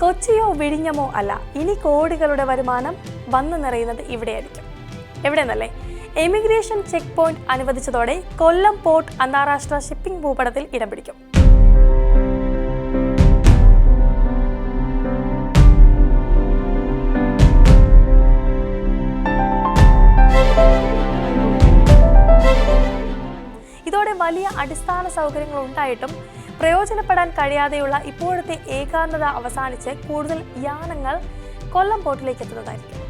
കൊച്ചിയോ വിഴിഞ്ഞമോ അല്ല ഇനി കോടികളുടെ വരുമാനം വന്നു നിറയുന്നത് ഇവിടെയായിരിക്കും. എവിടെ നിന്നല്ലേ എമിഗ്രേഷൻ ചെക്ക് പോയിന്റ് അനുവദിച്ചതോടെ കൊല്ലം പോർട്ട് അന്താരാഷ്ട്ര ഷിപ്പിംഗ് ഭൂപടത്തിൽ ഇടം പിടിക്കും. ഇതോടെ വലിയ അടിസ്ഥാന സൗകര്യങ്ങൾ ഉണ്ടായിട്ടും പ്രയോജനപ്പെടാൻ കഴിയാതെയുള്ള ഇപ്പോഴത്തെ ഏകാന്തത അവസാനിച്ച് കൂടുതൽ യാനങ്ങൾ കൊല്ലം പോർട്ടിലേക്ക് എത്തുന്നതായിരിക്കും.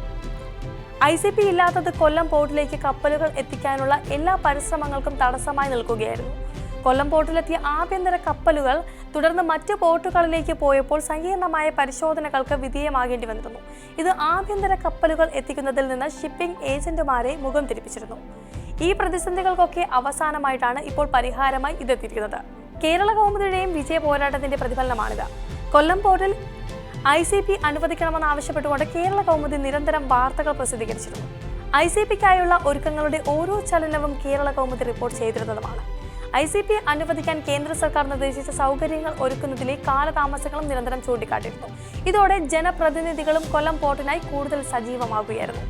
ഐ സി പി ഇല്ലാത്തത് കൊല്ലം പോർട്ടിലേക്ക് കപ്പലുകൾ എത്തിക്കാനുള്ള എല്ലാ പരിശ്രമങ്ങൾക്കും തടസ്സമായി നിൽക്കുകയായിരുന്നു. കൊല്ലം പോർട്ടിലെത്തിയ ആഭ്യന്തര കപ്പലുകൾ തുടർന്ന് മറ്റ് പോർട്ടുകളിലേക്ക് പോയപ്പോൾ സങ്കീർണമായ പരിശോധനകൾക്ക് വിധേയമാകേണ്ടി വന്നിരുന്നു. ഇത് ആഭ്യന്തര കപ്പലുകൾ എത്തിക്കുന്നതിൽ നിന്ന് ഷിപ്പിംഗ് ഏജന്റുമാരെ മുഖം തിരിപ്പിച്ചിരുന്നു. ഈ പ്രതിസന്ധികൾക്കൊക്കെ അവസാനമായിട്ടാണ് ഇപ്പോൾ പരിഹാരമായി ഇതെത്തിയിരിക്കുന്നത്. കേരള കൗമുദിയുടെയും വിജയ പോരാട്ടത്തിന്റെ പ്രതിഫലനമാണിത്. കൊല്ലം പോർട്ടിൽ ഐ സി പി അനുവദിക്കണമെന്ന് ആവശ്യപ്പെട്ടുകൊണ്ട് കേരള കൗമുദി നിരന്തരം വാർത്തകൾ പ്രസിദ്ധീകരിച്ചിരുന്നു. ഐ സി പിക്കായുള്ള ഒരുക്കങ്ങളുടെ ഓരോ ചലനവും കേരള കൗമുദി റിപ്പോർട്ട് ചെയ്തിരുന്നതുമാണ്. ഐ സി പി അനുവദിക്കാൻ കേന്ദ്ര സർക്കാർ നിർദ്ദേശിച്ച സൗകര്യങ്ങൾ ഒരുക്കുന്നതിലെ കാലതാമസങ്ങളും നിരന്തരം ചൂണ്ടിക്കാട്ടിയിരുന്നു. ഇതോടെ ജനപ്രതിനിധികളും കൊല്ലം പോർട്ടിനായി കൂടുതൽ സജീവമാകുകയായിരുന്നു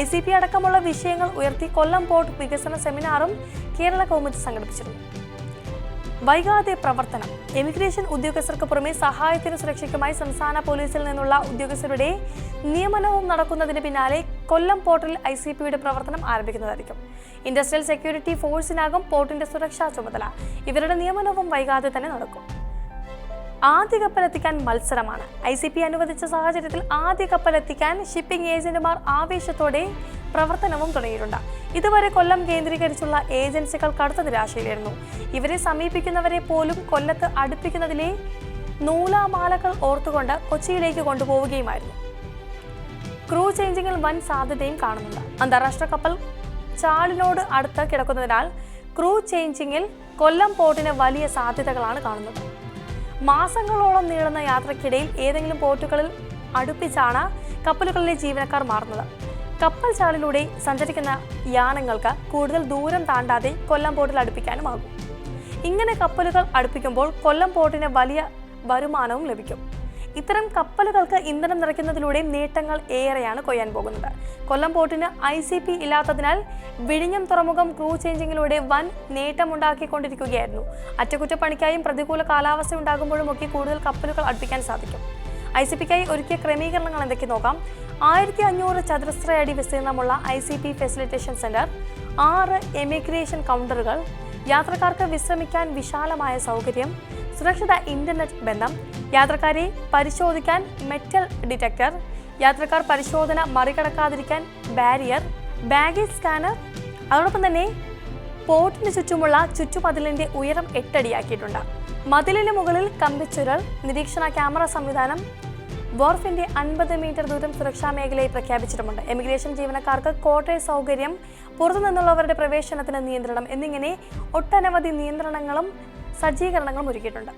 ഐ സി പി അടക്കമുള്ള വിഷയങ്ങൾ ഉയർത്തി കൊല്ലം പോർട്ട് വികസന സെമിനാറും കേരള കൗമുദി സംഘടിപ്പിച്ചിരുന്നു. വൈകാതെ പ്രവർത്തനം. എമിഗ്രേഷൻ ഉദ്യോഗസ്ഥർക്ക് പുറമെ സഹായത്തിനും സുരക്ഷയ്ക്കുമായി സംസ്ഥാന പോലീസിൽ നിന്നുള്ള ഉദ്യോഗസ്ഥരുടെ നിയമനവും നടക്കുന്നതിന് പിന്നാലെ കൊല്ലം പോർട്ടിൽ ഐ സി പിയുടെ പ്രവർത്തനം ആരംഭിക്കുന്നതായിരിക്കും. ഇൻഡസ്ട്രിയൽ സെക്യൂരിറ്റി ഫോഴ്സിനാകും പോർട്ടിന്റെ സുരക്ഷാ ചുമതല. ഇവരുടെ നിയമനവും വൈകാതെ തന്നെ നടക്കും. ആദ്യ കപ്പലെത്തിക്കാൻ മത്സരമാണ്. ഐ സി പി അനുവദിച്ച സാഹചര്യത്തിൽ ആദ്യ കപ്പലെത്തിക്കാൻ ഷിപ്പിംഗ് ഏജന്റുമാർ ആവേശത്തോടെ പ്രവർത്തനവും തുടങ്ങിയിട്ടുണ്ട്. ഇതുവരെ കൊല്ലം കേന്ദ്രീകരിച്ചുള്ള ഏജൻസികൾ കടുത്ത നിരാശയിലായിരുന്നു. ഇവരെ സമീപിക്കുന്നവരെ പോലും കൊല്ലത്ത് അടുപ്പിക്കുന്നതിലെ നൂലാമാലകൾ ഓർത്തുകൊണ്ട് കൊച്ചിയിലേക്ക് കൊണ്ടുപോവുകയുമായിരുന്നു. ക്രൂ ചേഞ്ചിങ്ങിൽ വൻ സാധ്യതയും കാണുന്നുണ്ട്. അന്താരാഷ്ട്ര കപ്പൽ ചാളിനോട് അടുത്ത് കിടക്കുന്നതിനാൽ ക്രൂ ചേഞ്ചിങ്ങിൽ കൊല്ലം പോർട്ടിന് വലിയ സാധ്യതകളാണ് കാണുന്നത്. മാസങ്ങളോളം നീളുന്ന യാത്രക്കിടയിൽ ഏതെങ്കിലും പോർട്ടുകളിൽ അടുപ്പിച്ചാണ് കപ്പലുകളിലെ ജീവനക്കാർ മാറുന്നത്. കപ്പൽ ചാലിലൂടെ സഞ്ചരിക്കുന്ന യാനങ്ങൾക്ക് കൂടുതൽ ദൂരം താണ്ടാതെ കൊല്ലം പോർട്ടിൽ അടുപ്പിക്കാനുമാകും. ഇങ്ങനെ കപ്പലുകൾ അടുപ്പിക്കുമ്പോൾ കൊല്ലം പോർട്ടിന് വലിയ വരുമാനവും ലഭിക്കും. ഇത്തരം കപ്പലുകൾക്ക് ഇന്ധനം നിറയ്ക്കുന്നതിലൂടെ നേട്ടങ്ങൾ ഏറെയാണ് കൊയ്യാൻ പോകുന്നത്. കൊല്ലം പോർട്ടിന് ഐ സി പി ഇല്ലാത്തതിനാൽ വിഴിഞ്ഞം തുറമുഖം ക്രൂ ചേഞ്ചിങ്ങിലൂടെ വൻ നേട്ടമുണ്ടാക്കിക്കൊണ്ടിരിക്കുകയായിരുന്നു. അറ്റകുറ്റപ്പണിക്കായും പ്രതികൂല കാലാവസ്ഥ ഉണ്ടാകുമ്പോഴും ഒക്കെ കൂടുതൽ കപ്പലുകൾ അടുപ്പിക്കാൻ സാധിക്കും. ഐ സി പിക്കായി ഒരുക്കിയ ക്രമീകരണങ്ങൾ എന്തൊക്കെ നോക്കാം? ആയിരത്തി അഞ്ഞൂറ് ചതുരശ്ര അടി വിസ്തീർണമുള്ള I C P facilitation centre ആറ് എമിഗ്രേഷൻ കൗണ്ടറുകൾ യാത്രക്കാർക്ക് വിശ്രമിക്കാൻ വിശാലമായ സൗകര്യം സുരക്ഷിത ഇന്റർനെറ്റ് ബന്ധം യാത്രക്കാരെ പരിശോധിക്കാൻ മെറ്റൽ ഡിറ്റക്ടർ യാത്രക്കാർ പരിശോധന മറികടക്കാതിരിക്കാൻ ബാരിയർ ബാഗേജ് സ്കാനർ അതോടൊപ്പം തന്നെ പോർട്ടിന് ചുറ്റുമുള്ള ചുറ്റുമതിലിന്റെ ഉയരം എട്ടടിയാക്കിയിട്ടുണ്ട്. മതിലിന് മുകളിൽ കമ്പിച്ചുരൽ നിരീക്ഷണ ക്യാമറ സംവിധാനം വോർഫിന്റെ അൻപത് മീറ്റർ ദൂരം സുരക്ഷാ മേഖലയിൽ പ്രഖ്യാപിച്ചിട്ടുമുണ്ട്. എമിഗ്രേഷൻ ജീവനക്കാർക്ക് ക്വാർട്ടേഴ്സ് സൗകര്യം പുറത്തുനിന്നുള്ളവരുടെ പ്രവേശനത്തിന് നിയന്ത്രണം എന്നിങ്ങനെ ഒട്ടനവധി നിയന്ത്രണങ്ങളും സജ്ജീകരണങ്ങളും ഒരുക്കിയിട്ടുണ്ട്.